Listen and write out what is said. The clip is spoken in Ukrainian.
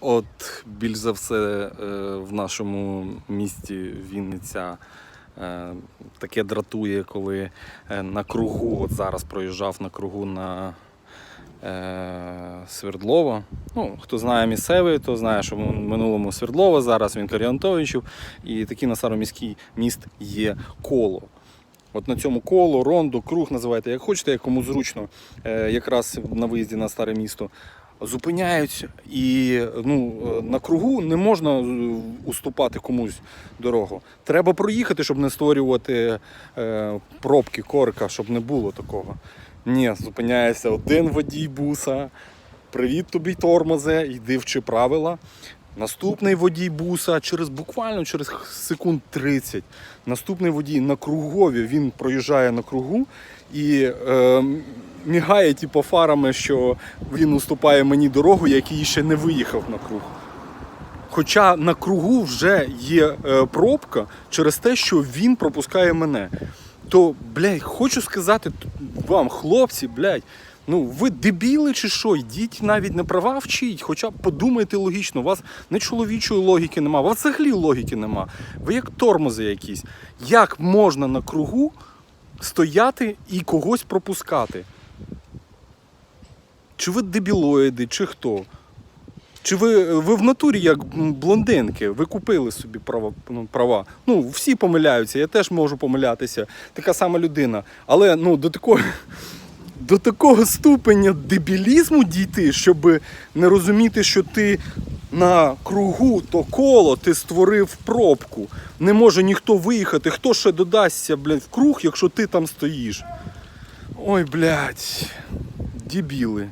От більш за все е, в нашому місті Вінниця е, таке дратує, коли е, на кругу, от зараз проїжджав на кругу на Свердлова. Ну, хто знає місцевий, то знає, що в минулому Свердлова, зараз він Коріантовичів. І такий на Староміський міст є коло. От на цьому коло, рондо, круг називайте, як хочете, як кому зручно, якраз на виїзді на старе місто. Зупиняються і ну, е, на кругу не можна е, уступати комусь дорогу. Треба проїхати, щоб не створювати е, пробки, корка, щоб не було такого. Ні, зупиняється один водій буса. Привіт тобі, тормозе, йди вчи правила. Наступний водій буса через буквально через секунд 30. Наступний водій на кругові він проїжджає на кругу і е, мігає типу, фарами, що він уступає мені дорогу, який ще не виїхав на круг. Хоча на кругу вже є е, пробка через те, що він пропускає мене. То, блядь, хочу сказати вам, хлопці, блядь, ну ви дебіли чи що? Йдіть навіть не права вчіть, хоча б подумайте логічно, у вас не чоловічої логіки нема, у вас взагалі логіки нема. Ви як тормози якісь. Як можна на кругу стояти і когось пропускати? Чи ви дебілоїди, чи хто? Чи ви, ви в натурі як блондинки, ви купили собі права, ну, права? Ну, всі помиляються, я теж можу помилятися, така сама людина. Але ну, до такого, до такого ступеня дебілізму дійти, щоб не розуміти, що ти на кругу то коло ти створив пробку. Не може ніхто виїхати. Хто ще додасться, блядь, в круг, якщо ти там стоїш? Ой, блядь, дебіли.